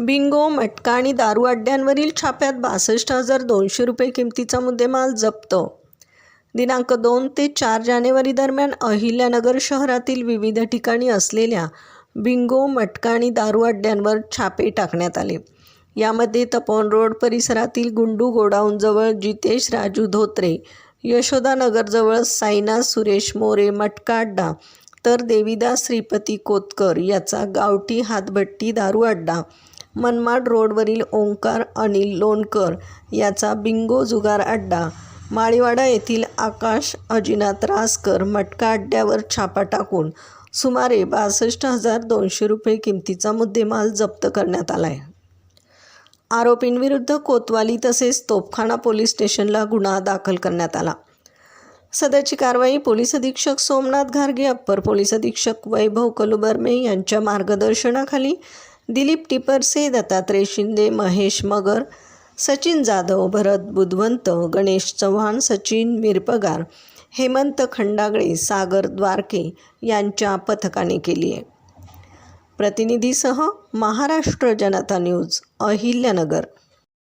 Bingo मटका आणि दारू अड्ड्यांवरील छाप्यात बासष्ट हजार दोनशे रुपये किमतीचा मुद्देमाल जप्त. दिनांक दोन ते चार जानेवारी दरम्यान अहिल्यानगर शहरातील विविध ठिकाणी असलेल्या बिंगो मटका आणि दारू अड्ड्यांवर छापे टाकण्यात आले. यामध्ये तपोवन रोड परिसरातील गुंडू गोडाऊनजवळ जितेश राजू धोत्रे यशोदानगरजवळ साईना सुरेश मोरे मटका अड्डा तर देवीदास श्रीपती कोतकर याचा गावठी हातभट्टी दारू अड्डा मनमाड रोडवरील ओंकार अनिल लोणकर याचा बिंगो जुगार अड्डा. माळीवाडा येथील आकाश अजिनाथ रासकर मटका अड्ड्यावर छापा टाकून सुमारे बासष्ट हजार दोनशे रुपये किमतीचा मुद्देमाल जप्त करण्यात आला आहे आरोपींविरुद्ध कोतवाली तसेच तोपखाना पोलीस स्टेशनला गुन्हा दाखल करण्यात आला. सदरची कारवाई पोलीस अधीक्षक सोमनाथ घारगे अप्पर पोलीस अधीक्षक वैभव कलुबर्मे यांच्या मार्गदर्शनाखाली दिलीप टिपरसे दत्तात्रय शिंदे महेश मगर सचिन जाधव भरत बुधवंत गणेश चव्हाण सचिन मिरपगार हेमंत खंडागळे सागर द्वारके यांच्या पथकाने केली आहे. प्रतिनिधीसह महाराष्ट्र जनता न्यूज अहिल्यानगर.